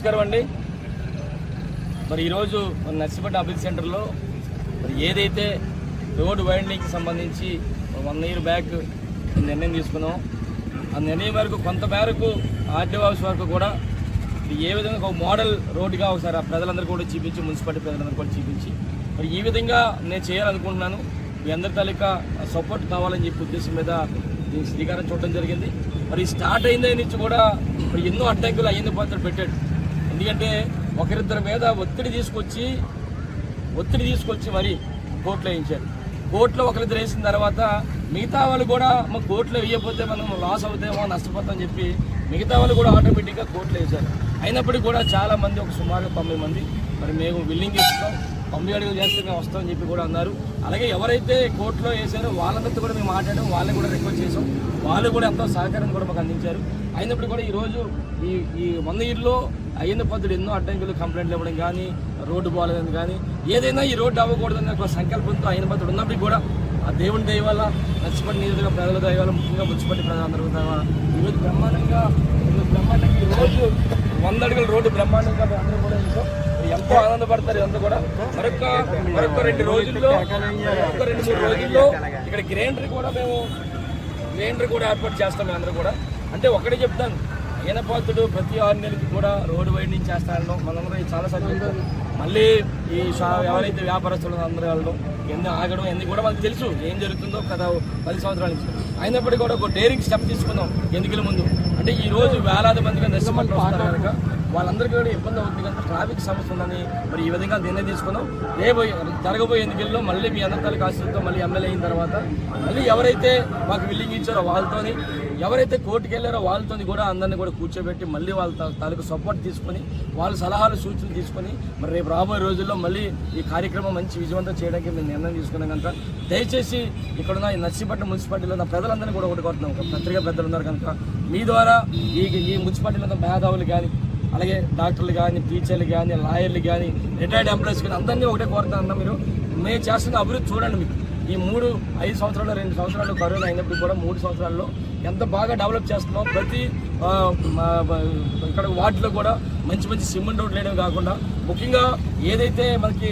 నమస్కారం అండి. మరి ఈరోజు మన నర్సిపేట అభివృద్ధి సెంటర్లో మరి ఏదైతే రోడ్ వైండింగ్కి సంబంధించి వన్ ఇయర్ బ్యాక్ నిర్ణయం తీసుకున్నాం. ఆ నిర్ణయం వరకు కొంత మేరకు ఆర్డీ ఆఫీస్ వరకు కూడా ఏ విధంగా ఒక మోడల్ రోడ్డుగా ఒకసారి ఆ ప్రజలందరూ కూడా చూపించి మున్సిపాలిటీ ప్రజలందరూ కూడా చూపించి మరి ఈ విధంగా నేను చేయాలనుకుంటున్నాను. మీ అందరి తాలూకా సపోర్ట్ కావాలని చెప్పి ఉద్దేశం మీద దీనికి శ్రీకారం చూడడం జరిగింది. మరి స్టార్ట్ అయిందే నుంచి కూడా మరి ఎన్నో అడ్డంకులు అయ్యింది పాత్ర పెట్టాడు. ఎందుకంటే ఒకరిద్దరి మీద ఒత్తిడి తీసుకొచ్చి ఒత్తిడి తీసుకొచ్చి మరి కోర్టులో వేయించారు. కోర్టులో ఒకరిద్దరు వేసిన తర్వాత మిగతా వాళ్ళు కూడా మా కోర్టులో వేయకపోతే మనం లాస్ అవుతామో నష్టపోతామని చెప్పి మిగతా వాళ్ళు కూడా ఆటోమేటిక్గా కోర్టులో వేశారు. అయినప్పటికీ కూడా చాలా మంది ఒక సుమారు తొంభై మంది మరి మేము బిల్లింగ్ తీసుకున్నాం తొమ్మిది అడుగులు చేస్తే మేము వస్తామని చెప్పి కూడా అన్నారు. అలాగే ఎవరైతే కోర్టులో వేసారో వాళ్ళందరితో కూడా మేము మాట్లాడాం. వాళ్ళని కూడా రిక్వెస్ట్ చేసాం వాళ్ళు కూడా ఎంతో సహకారం కూడా మాకు అందించారు. అయినప్పుడు కూడా ఈరోజు ఈ ఈ వంద ఇళ్ళలో అయిన పద్ధతులు ఎన్నో అడ్డంకులు కంప్లైంట్లు ఇవ్వడం కానీ రోడ్డు బాగాలేదని కానీ ఏదైనా ఈ రోడ్డు అవ్వకూడదని ఒక సంకల్పంతో అయిన పద్ధతులు ఉన్నప్పటికీ కూడా ఆ దేవుని దయ వల్ల నచ్చిపట్టి నియోజక ప్రజల దయ వల్ల ముఖ్యంగా ముచ్చిపట్టి ప్రజలందరూ ఈరోజు బ్రహ్మాండంగా ఈరోజు బ్రహ్మాండంగా ఈ రోజు వంద అడుగుల రోడ్డు బ్రహ్మాండంగా అందరూ కూడా ఎంతో ఆనందపడతారు ఇదంతా కూడా. మరొక మరొక రెండు రోజుల్లో ఒక రెండు మూడు రోజుల్లో ఇక్కడ గ్రైండర్ కూడా మేము గ్రైండర్ కూడా ఏర్పాటు చేస్తాం అందరూ కూడా. అంటే ఒకటే చెప్తాను ఈనపాతుడు ప్రతి ఆరు నెలలకి కూడా రోడ్డు వైండింగ్ చేస్తాను మనందరూ చాలా సార్లు మళ్ళీ ఈ ఎవరైతే వ్యాపారస్తులు అందరూ వెళ్ళడం ఎన్ని ఆగడం ఎన్ని కూడా మనకు తెలుసు ఏం జరుగుతుందో కదా పది సంవత్సరాల నుంచి. అయినప్పటికీ కూడా ఒక డేరింగ్ స్టెప్ తీసుకుందాం ఎన్నికల ముందు. అంటే ఈ రోజు వేలాది మందిగా నష్టపడి వస్తారు కనుక వాళ్ళందరికీ కూడా ఇబ్బంది అవుతుంది కనుక ట్రాఫిక్ సమస్య ఉందని మరి ఈ విధంగా నిర్ణయం తీసుకున్నాం. రేపు జరగబోయే ఎన్నికల్లో మళ్ళీ మీ అందరికీ తాలూకు మళ్ళీ ఎమ్మెల్యే అయిన తర్వాత మళ్ళీ ఎవరైతే మాకు బిల్లింగ్ ఇచ్చారో వాళ్ళతోని ఎవరైతే కోర్టుకు వెళ్ళారో వాళ్ళతోని కూడా అందరిని కూడా కూర్చోబెట్టి మళ్ళీ వాళ్ళ తాలూకు సపోర్ట్ తీసుకొని వాళ్ళ సలహాలు సూచనలు తీసుకొని మరి రేపు రాబోయే రోజుల్లో మళ్ళీ ఈ కార్యక్రమం మంచి విజయవంతం చేయడానికి మేము నిర్ణయం తీసుకున్నాం కనుక దయచేసి ఇక్కడ ఉన్న ఈ నర్సీపట్నం మున్సిపాలిటీలో ఉన్న ప్రజలందరినీ కూడా ఒకటి కోరుతున్నాం. ఒక పత్రికా పెద్దలు ఉన్నారు కనుక మీ ద్వారా ఈ ఈ మున్సిపాలిటీలో ఉన్న మేధావులు కానీ అలాగే డాక్టర్లు కానీ టీచర్లు కానీ లాయర్లు కానీ రిటైర్డ్ ఎంప్లాయీస్ కానీ అందరినీ ఒకటే కోరుతానన్నా మీరు. మేము చేస్తున్న అభివృద్ధి చూడండి మీకు ఈ మూడు ఐదు సంవత్సరాలు రెండు సంవత్సరాలు కరోనా అయినప్పుడు కూడా మూడు సంవత్సరాల్లో ఎంత బాగా డెవలప్ చేస్తున్నాం ప్రతి ఇక్కడ వార్డులో కూడా మంచి మంచి సిమెంట్ రోడ్లు వేయడం కాకుండా ముఖ్యంగా ఏదైతే మనకి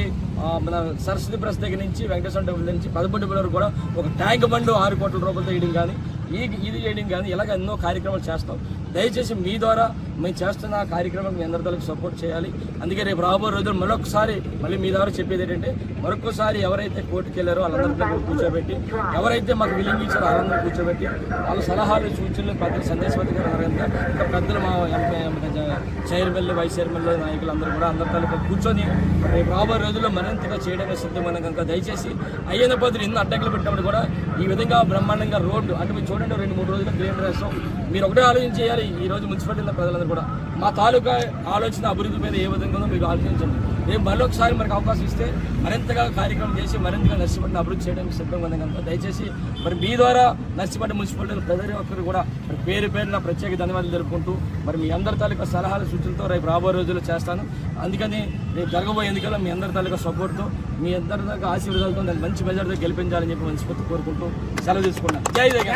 మన సరస్వతి ప్రెస్ దగ్గర నుంచి వెంకటేశ్వర టెంపుల్ నుంచి పదకొండు వరకు కూడా ఒక ట్యాంక్ బండ్ ఆరు కోట్ల రూపాయలతో వేయడం కానీ ఈ ఇది చేయడం కానీ ఇలాగ ఎన్నో కార్యక్రమాలు చేస్తాం. దయచేసి మీ ద్వారా మేము చేస్తున్న ఆ కార్యక్రమం మీ అందరితో సపోర్ట్ చేయాలి. అందుకే రేపు రాబోయే రోజులు మరొకసారి మళ్ళీ మీ ద్వారా చెప్పేది ఏంటంటే మరొకసారి ఎవరైతే కోర్టుకు వెళ్ళారో వాళ్ళందరితో కూర్చోబెట్టి ఎవరైతే మాకు విలింగ్ ఇచ్చారో వాళ్ళందరూ కూర్చోబెట్టి వాళ్ళ సలహాలు సూచనలు పెద్దలు సందేశవతి గారు ఇంకా పెద్దలు మా ఎంపీ చైర్మన్లు వైస్ చైర్మన్లు నాయకులు అందరూ కూడా అందరితో కలిపి కూర్చొని రేపు రాబోయే రోజుల్లో మరింతగా చేయడానికి సిద్ధమైన కనుక దయచేసి అయ్యన పద్ధతులు ఎన్నో అడ్డంకులు పెట్టినప్పుడు కూడా ఈ విధంగా బ్రహ్మాండంగా రోడ్డు అంటే మీరు చూడండి రెండు మూడు రోజులు గ్రీన్ వేస్తాం మీరు ఒకటే ఆలోచన చేయాలి ఈ రోజు మున్సిపాలిటీలో ప్రజలందరూ కూడా. మా తాలూకా ఆలోచన అభివృద్ధి మీద ఏ విధంగా మీరు ఆలోచించండి. రేపు మరొకసారి మనకు అవకాశం ఇస్తే మరింతగా కార్యక్రమం చేసి మరింతగా నర్సిపట్నం అభివృద్ధి చేయడానికి సిద్ధంగా ఉంది కనుక దయచేసి మరి మీ ద్వారా నర్సిపట్నం మున్సిపాలిటీ ప్రజల ఒక్కరు కూడా మరి పేరు పేరున ప్రత్యేక ధన్యవాదాలు జరుపుకుంటూ మరి మీ అందరి తాలూకా సలహాలు సూచనలతో రేపు రాబోయే రోజుల్లో చేస్తాను. అందుకని రేపు జరగబోయే ఎన్నికల్లో మీ అందరి తాలూకా సపోర్ట్తో మీ అందరి తాలూకా ఆశీర్వాదాలతో నేను మంచి మెజార్తో గెలిపించాలని చెప్పి మనస్ఫూర్తి కోరుకుంటూ సెలవు తీసుకున్నాను జై జగన్